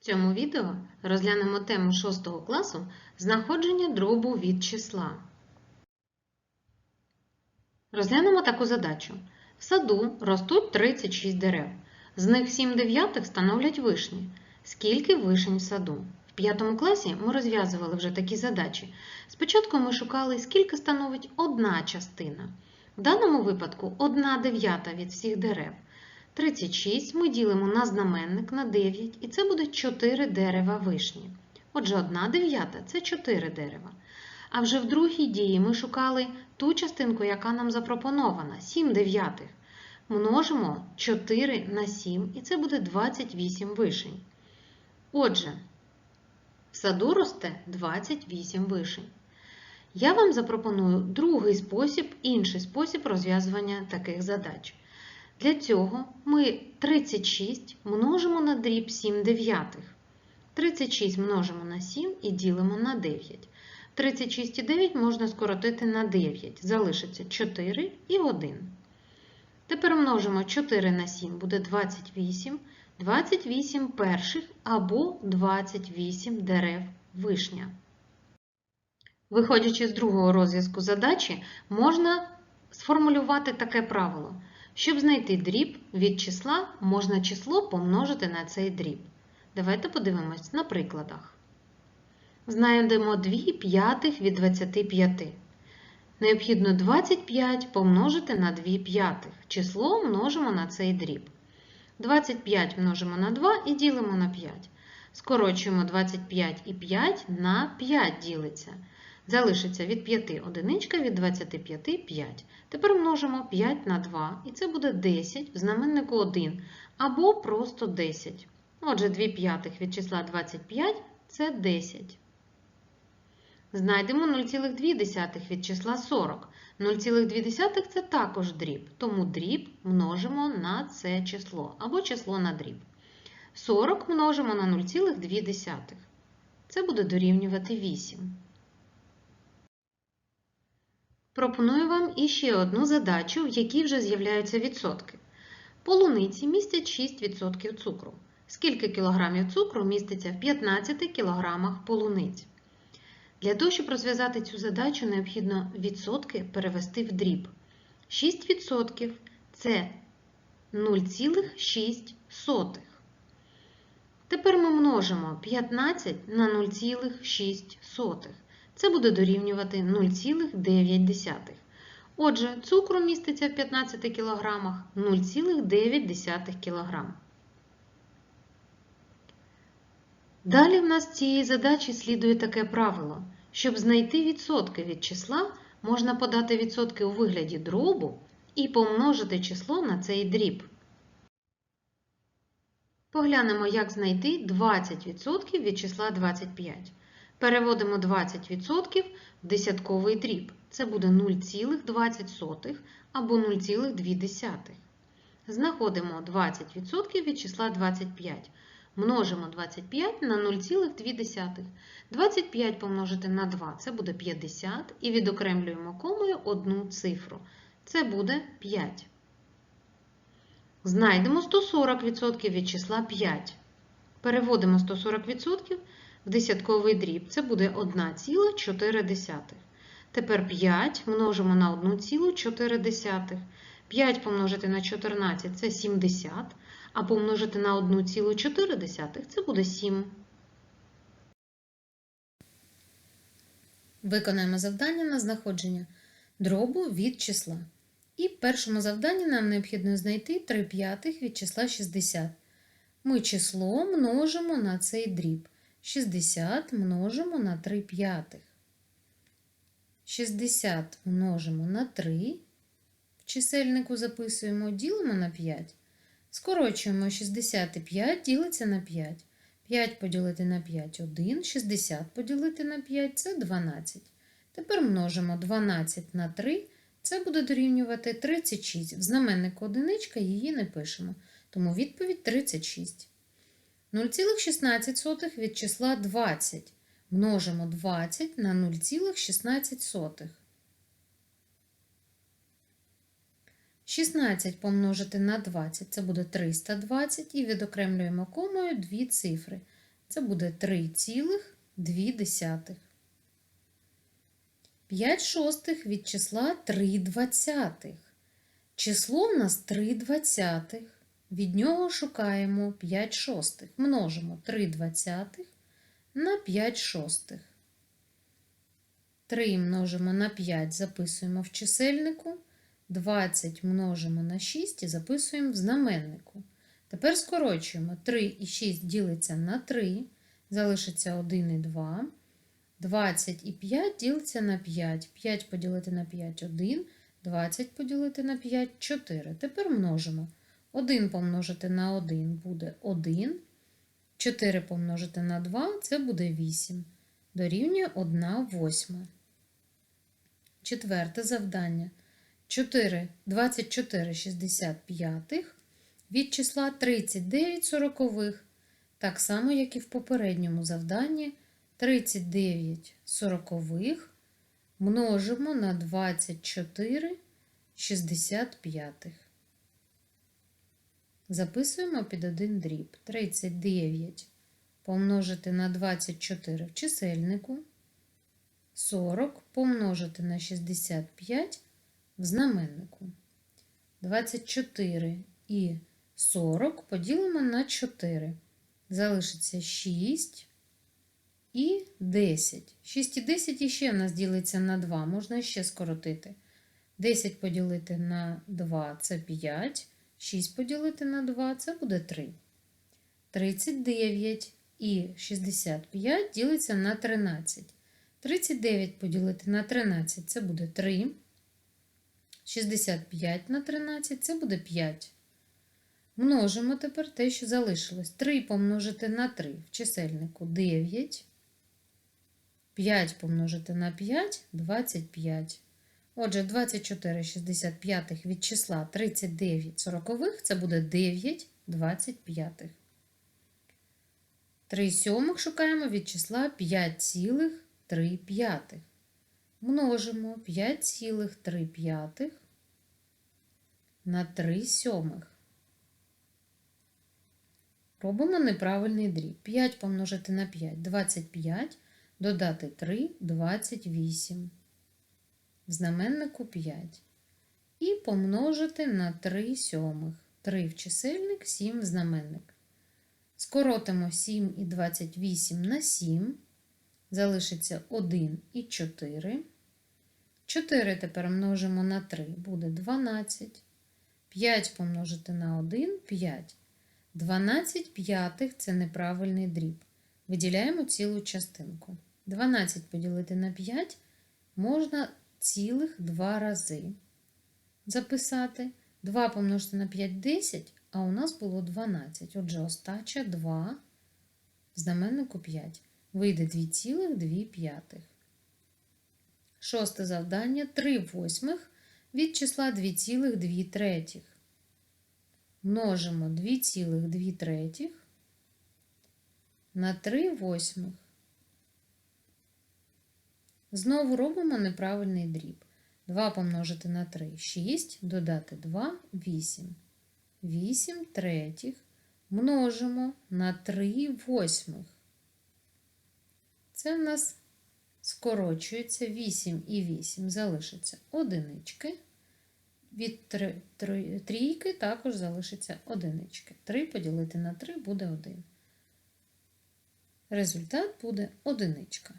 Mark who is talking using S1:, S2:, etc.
S1: цьому відео розглянемо тему 6 класу знаходження дробу від числа. Розглянемо таку задачу. В саду ростуть 36 дерев. З них 7 дев'ятих становлять вишні. Скільки вишень в саду? В 5 класі ми розв'язували вже такі задачі. Спочатку ми шукали, скільки становить одна частина. В даному випадку 1 дев'ята від всіх дерев. 36 ми ділимо на знаменник на 9, і це буде 4 дерева вишні. Отже, 1 дев'ята це 4 дерева. А вже в другій дії ми шукали ту частинку, яка нам запропонована 7 дев'ятих. Множимо 4 на 7, і це буде 28 вишень. Отже, в саду росте 28 вишень. Я вам запропоную другий спосіб, інший спосіб розв'язування таких задач. Для цього ми 36 множимо на дріб 7 дев'ятих. 36 множимо на 7 і ділимо на 9. 36 і 9 можна скоротити на 9. Залишиться 4 і 1. Тепер множимо 4 на 7 буде 28. 28 перших або 28 дерев вишня. Виходячи з другого розв'язку задачі, можна сформулювати таке правило. Щоб знайти дріб від числа, можна число помножити на цей дріб. Давайте подивимось на прикладах. Знайдемо 2 п'ятих від 25. Необхідно 25 помножити на 2 п'ятих. Число множимо на цей дріб. 25 множимо на 2 і ділимо на 5. Скорочуємо 25 і 5 на 5 ділиться. Залишиться від 5 одиничка, від 25 5. Тепер множимо 5 на 2, і це буде 10 в знаменнику 1, або просто 10. Отже, 2 п'ятих від числа 25 це 10. Знайдемо 0,2 від числа 40. 0,2 це також дріб, тому дріб множимо на це число, або число на дріб. 40 множимо на 0,2. Це буде дорівнювати 8. Пропоную вам іще одну задачу, в якій вже з'являються відсотки. Полуниці містять 6% цукру. Скільки кілограмів цукру міститься в 15 кілограмах полуниць? Для того, щоб розв'язати цю задачу, необхідно відсотки перевести в дріб. 6% це 0,6. Тепер ми множимо 15 на 0,6. Це буде дорівнювати 0,9. Отже, цукру міститься в 15 кг 0,9 кг. Далі в нас з цієї задачі слідує таке правило. Щоб знайти відсотки від числа, можна подати відсотки у вигляді дробу і помножити число на цей дріб. Поглянемо, як знайти 20% від числа 25. Переводимо 20% в десятковий дріб. Це буде 0,20 або 0,2. Знаходимо 20% від числа 25. Множимо 25 на 0,2. 25 помножити на 2 це буде 50. І відокремлюємо комою одну цифру. Це буде 5. Знайдемо 140% від числа 5. Переводимо 140% в десятковий дріб. Це буде 1,4. Тепер 5 множимо на 1,4. 5 помножити на 14 це 70, а помножити на 1,4 це буде 7.
S2: Виконаємо завдання на знаходження дробу від числа. І в першому завданні нам необхідно знайти 3 п'ятих від числа 60. Ми число множимо на цей дріб. 60 множимо на 3 п'ятих. 60 множимо на 3. В чисельнику записуємо, ділимо на 5. Скорочуємо 65 ділиться на 5. 5 поділити на 5 1, 60 поділити на 5 це 12. Тепер множимо 12 на 3, це буде дорівнювати 36. В знаменнику одиничка її не пишемо, тому відповідь 36. 0,16 від числа 20. Множимо 20 на 0,16. 16 помножити на 20 це буде 320 і відокремлюємо комою дві цифри Це буде 3,2. 5 шостих від числа 3 двадцятих. Число в нас 3 двадцятих. Від нього шукаємо 5 шостих. Множимо 3 двадцятих на 5 шостих. 3 множимо на 5, записуємо в чисельнику. 20 множимо на 6 і записуємо в знаменнику. Тепер скорочуємо. 3 і 6 ділиться на 3, залишиться 1 і 2. 20 і 5 ділиться на 5. 5 поділити на 5 – 1, 20 поділити на 5 – 4. Тепер множимо. 1 помножити на 1 буде 1. 4 помножити на 2 це буде 8. Дорівнює 1 восьма. Четверте завдання. 4, 24 65 від числа 39 сорокових, так само, як і в попередньому завданні, 39 сорокових множимо на 24 65. Записуємо під один дріб. 39 помножити на 24 в чисельнику, 40 помножити на 65 в знаменнику. 24 і 40 поділимо на 4. Залишиться 6 і 10. 6 і 10 іще в нас ділиться на 2, можна ще скоротити. 10 поділити на 2 це 5, 6 поділити на 2 це буде 3. 39 і 65 ділиться на 13. 39 поділити на 13 це буде 3. 65 на 13 це буде 5. Множимо тепер те, що залишилось. 3 помножити на 3 в чисельнику 9. 5 помножити на 5 25. Отже, 24 65 від числа 39 сорокових це буде 9 25. 3 сьомих шукаємо від числа 5,3 п'ятих. Множимо 5,3 п'ятих на 3 сьомих. Робимо неправильний дріб. 5 помножити на 5 – 25, додати 3 – 28. В знаменнику 5. І помножити на 3 сьомих. 3 в чисельник, 7 в знаменник. Скоротимо 7 і 28 на 7. Залишиться 1 і 4. 4 тепер множимо на 3, буде 12. 5 помножити на 1 – 5. 12 п'ятих – це неправильний дріб. Виділяємо цілу частинку. 12 поділити на 5 можна цілих 2 рази записати. 2 помножити на 5 – 10, а у нас було 12. Отже, остача 2, в знаменнику 5. Вийде 2,2 п'ятих. Шосте завдання 3 восьмих від числа 2,2 третіх. Множимо 2,2 третіх на 3 восьмих. Знову робимо неправильний дріб. 2 помножити на 3 – 6, додати 2 – 8. 8 третіх множимо на 3 восьмих. Це в нас скорочується 8 і 8, залишиться одинички. Від трійки також залишиться одинички. 3 поділити на 3 буде 1. Результат буде одиничка.